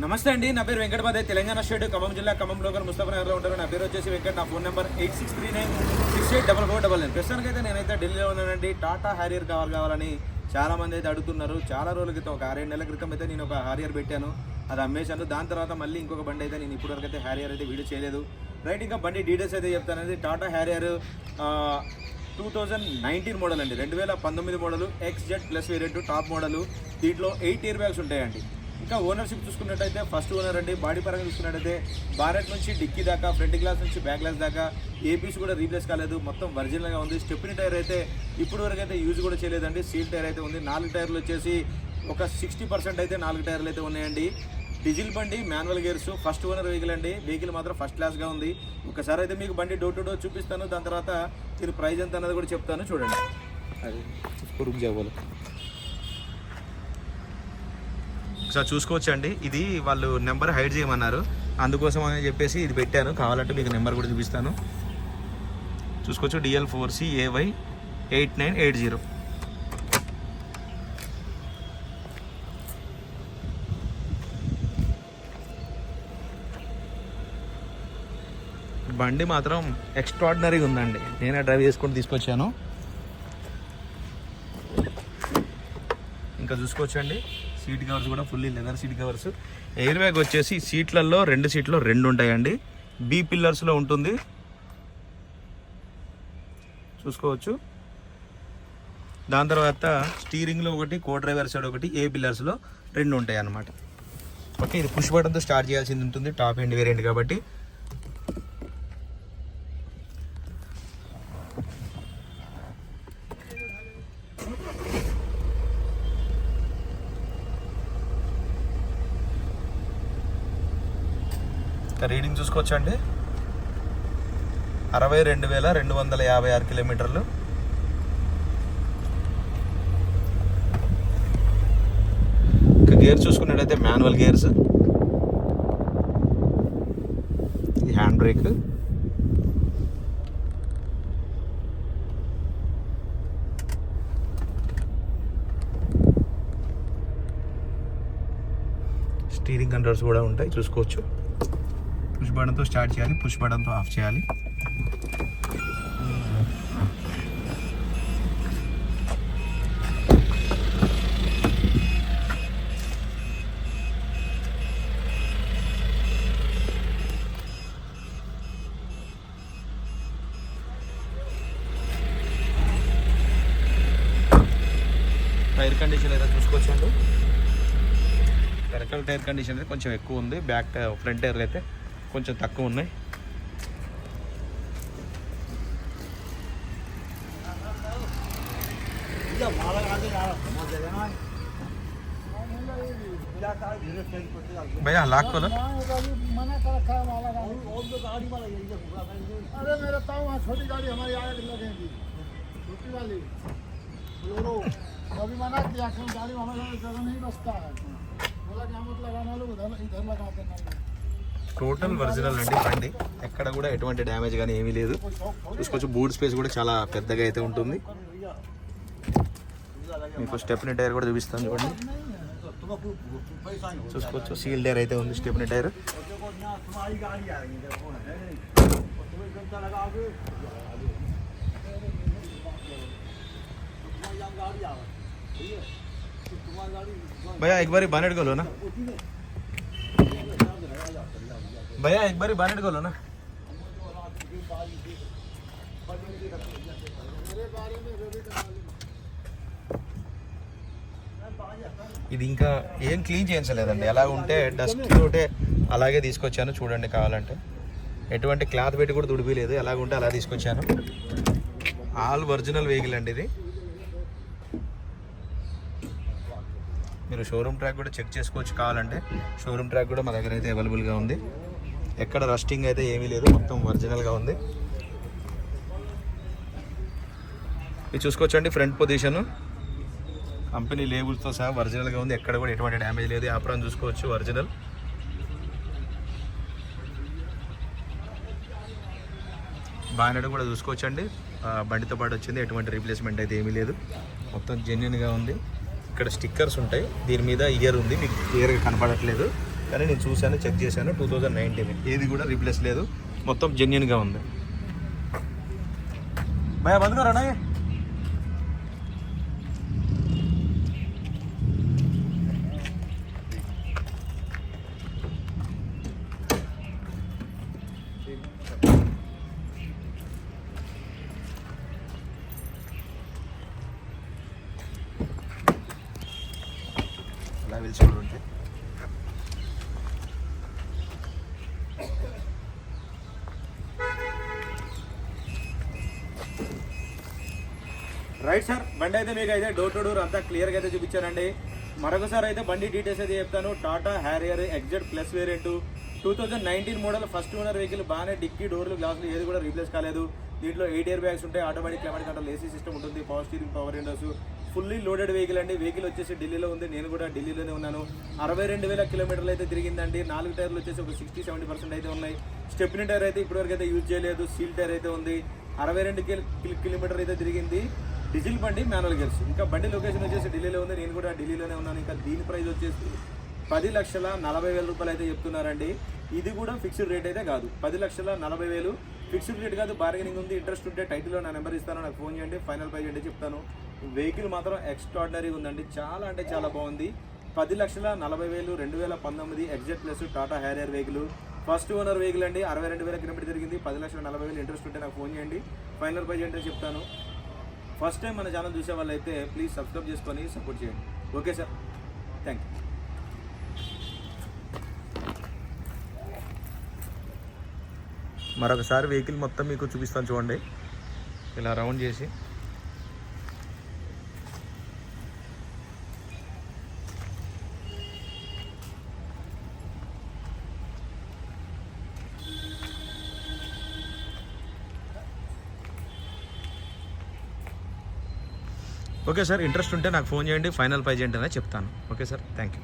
నమస్తే అండి నా పేరు వెంకటపదే తెలంగాణ స్టేట్ ఖమ్మం జిల్లా ఖమ్మం లోకల్ ముస్తాఫనగర్లో ఉంటారు. నా పేరు వచ్చేసి వెంకట నా phone number eight six three nine six eight double four double nine. ప్రస్తుతానికైతే నేనైతే ఢిల్లీలో ఉన్నానండి. టాటా హ్యారియర్ కావాలి కావాలని చాలా మంది అయితే అడుగుతున్నారు. చాలా రోజుల క్రితం ఒక ఆరేడు నెలల క్రితం అయితే నేను ఒక హ్యారియర్ పెట్టాను. అది అమ్మేశాను. దాని తర్వాత మళ్ళీ ఇంకొక బండి అయితే నేను ఇప్పటివరకు అయితే హ్యారియర్ అయితే వీడియో చేయలేదు. రైట్ ఇంకా బండి డీటెయిల్స్ అయితే చెప్తానండి. Tata Harrier two thousand nineteen model అండి. రెండు వేల పంతొమ్మిది model X Z plus variant top model. దీంట్లో ఎయిట్ ఇయర్ బ్యాగ్స్ ఉంటాయండి. ఇంకా ఓనర్షిప్ చూసుకున్నట్టయితే ఫస్ట్ ఓనర్ అండి. బాడీ పరంగా చూసుకున్నట్టయితే భారత్ నుంచి డిక్కీ దాకా ఫ్రంట్ గ్లాస్ నుంచి బ్యాక్ గ్లాస్ దాకా ఏపీస్ కూడా రీప్లేస్ కాలేదు. మొత్తం వర్జినల్గా ఉంది. స్టెప్ని టైర్ అయితే ఇప్పుడు వరకు అయితే యూజ్ కూడా చేయలేదండి. సీల్ టైర్ అయితే ఉంది. నాలుగు టైర్లు వచ్చేసి ఒక సిక్స్టీ పర్సెంట్ అయితే నాలుగు టైర్లు అయితే ఉన్నాయండి. డీజిల్ బండి manual gears first owner vehicle అండి. వెహికల్ మాత్రం ఫస్ట్ క్లాస్గా ఉంది. ఒకసారి అయితే మీకు బండి డోర్ టు డోర్ చూపిస్తాను. దాని తర్వాత దీని ప్రైజ్ ఎంత అన్నది కూడా చెప్తాను. చూడండి. అది ఒకసారి చూసుకోవచ్చండి. ఇది వాళ్ళు నెంబర్ హైడ్ చేయమన్నారు. అందుకోసం అని చెప్పేసి ఇది పెట్టాను. కావాలంటే మీకు నెంబర్ కూడా చూపిస్తాను. చూసుకోవచ్చు. D L four C A Y eight nine eight zero బండి మాత్రం ఎక్స్ట్రాడినరీగా ఉందండి. నేనే డ్రైవ్ చేసుకొని తీసుకొచ్చాను. ఇంకా చూసుకోవచ్చండి. సీట్ కవర్స్ కూడా fully leather seat covers. Air bag వచ్చేసి సీట్లలో రెండు సీట్లో రెండు ఉంటాయండి. బి పిల్లర్స్లో ఉంటుంది. చూసుకోవచ్చు. దాని తర్వాత స్టీరింగ్లో ఒకటి కో డ్రైవర్ సైడ్ ఒకటి ఏ పిల్లర్స్లో రెండు ఉంటాయి అన్నమాట ఓకే ఇది పుష్ బటన్తో స్టార్ట్ చేయాల్సింది ఉంటుంది. టాప్ ఎండ్ వేరియంట్ కాబట్టి రీడింగ్ చూసుకోవచ్చండి. అరవై రెండు వేల రెండు వందల యాభై ఆరు కిలోమీటర్లు. ఇంకా గేర్ చూసుకున్నట్టయితే మాన్యువల్ గేర్స్. ఇది హ్యాండ్ బ్రేక్. స్టీరింగ్ కంట్రోల్స్ కూడా ఉంటాయి చూసుకోవచ్చు. పుష్ బటన్తో స్టార్ట్ చేయాలి పుష్ బటన్తో ఆఫ్ చేయాలి. టైర్ కండిషన్ అయితే చూసుకోవచ్చండి వెనకాల టైర్ కండిషన్ అయితే కొంచెం ఎక్కువ ఉంది. బ్యాక్ ఫ్రంట్ టైర్లు అయితే కొంచెం తక్కువ ఉన్నాయి भैया लाख को लो मना कर रखा है वाला गाड़ी अरे मेरे ताऊ वहाँ छोटी गाड़ी हमारी आगे लगेगी छोटी वाली बोलो अभी मना किया कि गाड़ी हमारे यहाँ जगह नहीं बसता है बोला कि हम मत लगाना लोग इधर इधर लगा देना టోటల్ ఒరిజినల్ అండి బండి ఎక్కడ కూడా ఎటువంటి డ్యామేజ్ కానీ ఏమీ లేదు చూసుకోవచ్చు బూట్ స్పేస్ కూడా చాలా పెద్దగా అయితే ఉంటుంది మీకు స్టెప్ని టైర్ కూడా చూపిస్తాను చూడండి చూసుకోవచ్చు సీల్ టైర్ అయితే ఉంది స్టెప్ని టైర్ भैया एक बारी बानेट को लो ना भैया एक बारी बानेट को लो ना ఇది ఇంకా ఏం క్లీన్ చేయించలేదండి ఎలా ఉంటే డస్ట్ తోటే అలాగే తీసుకొచ్చాను చూడండి కావాలంటే ఎటువంటి క్లాత్ పెట్టి కూడా తుడిపిలేదు ఎలాగ ఉంటే అలా తీసుకొచ్చాను ఆల్ ఒరిజినల్ వెహికల్ అండి ఇది మీరు షోరూమ్ ట్రాక్ కూడా చెక్ చేసుకోవచ్చు కావాలంటే షోరూమ్ ట్రాక్ కూడా మా దగ్గర అయితే అవైలబుల్గా ఉంది ఎక్కడ రస్టింగ్ అయితే ఏమీ లేదు మొత్తం ఒరిజినల్గా ఉంది. ఇది చూసుకోవచ్చండి ఫ్రంట్ పొజిషన్. కంపెనీ లేబుల్స్తో సహా ఒరిజినల్గా ఉంది ఎక్కడ కూడా ఎటువంటి డ్యామేజ్ లేదు. ఆపరం చూసుకోవచ్చు ఒరిజినల్. బానెట్ కూడా చూసుకోవచ్చండి. బండితో పాటు వచ్చింది ఎటువంటి రీప్లేస్మెంట్ అయితే ఏమీ లేదు. మొత్తం జెన్యున్గా ఉంది. ఇక్కడ స్టిక్కర్స్ ఉంటాయి. దీని మీద ఇయర్ ఉంది మీకు క్లియర్గా కనపడట్లేదు. కానీ నేను చూశాను చెక్ చేశాను టూ థౌజండ్ నైన్టీన్. ఏది కూడా రీప్లేస్ లేదు. మొత్తం జెన్యున్గా ఉంది. భయ బంద్గారా అలా వెలిసి చూడండి రైట్ సార్ బండి అయితే మీకు అయితే డోర్ టు డోర్ అంతా క్లియర్గా అయితే చూపించానండి. మరొకసారి అయితే బండి డీటెయిల్స్ అయితే చెప్తాను. Tata Harrier XZ plus variant two thousand nineteen model first owner vehicle బాగానే డిక్కీ డోర్లు గ్లాసులు ఏది కూడా రీప్లేస్ కాలేదు. దీంట్లో ఎయిట్ ఇయర్ బ్యాగ్స్ ఉంటాయి. Automatic climate control AC system ఉంటుంది. Power steering power windows fully loaded vehicle అండి. వెహికల్ వచ్చేసి ఢిల్లీలో ఉంది. నేను కూడా ఢిల్లీలోనే ఉన్నాను. అరవై రెండు వేల కిలోమీటర్లు అయితే తిరిగిందండి. నాలుగు టైర్లు వచ్చేసి ఒక సిక్స్టీ సెవెంటీ పర్సెంట్ అయితే ఉన్నాయి. స్టెప్ని టైర్ అయితే ఇప్పటివరకు అయితే యూజ్ చేయలేదు. సీల్ టైర్ అయితే ఉంది. అరవై రెండు కిలోమీటర్ అయితే తిరిగింది. డీజిల్ బండి మాన్యువల్ గేర్స్. ఇంకా బండి లొకేషన్ వచ్చేసి ఢిల్లీలో ఉంది. నేను కూడా ఢిల్లీలోనే ఉన్నాను. ఇంకా దీని ప్రైస్ వచ్చేసి పది లక్షల నలభై వేల రూపాయలు అయితే చెప్తున్నారండి. ఇది కూడా ఫిక్స్డ్ రేట్ అయితే కాదు. పది లక్షల నలభై వేలు. ఫిక్స్డ్ రేట్ కాదు బార్గెనింగ్ ఉంది. ఇంట్రెస్ట్ ఉంటే టైటిల్లో నా నెంబర్ ఇస్తాను. నాకు ఫోన్ చేయండి. ఫైనల్ ప్రైస్ అంటే చెప్తాను. వెహికల్ మాత్రం ఎక్స్ట్రాడినరీ ఉందండి. చాలా అంటే చాలా బాగుంది. పది లక్షల నలభై వేలు రెండు వేల పంతొమ్మిది XZ plus Tata Harrier vehicle. First owner vehicle అండి. అరవై రెండు వేల కిలోమీటర్ జరిగింది. పది లక్షల నలభై వేలు ఇంట్రెస్ట్ ఉంటే నాకు ఫోన్ చేయండి. ఫైనల్ ప్రైజ్ అంటే చెప్తాను. ఫస్ట్ టైం మన ఛానల్ చూసే వాళ్ళైతే ప్లీజ్ సబ్స్క్రైబ్ చేసుకొని సపోర్ట్ చేయండి. ఓకే సార్ థ్యాంక్ యూ మరొకసారి వెహికల్ మొత్తం మీకు చూపిస్తాను చూడండి. ఇలా రౌండ్ చేసి. ఓకే సార్ ఇంట్రెస్ట్ ఉంటే నాకు ఫోన్ చేయండి ఫైనల్ పై చేయండి అని చెప్తాను. Okay sir thank you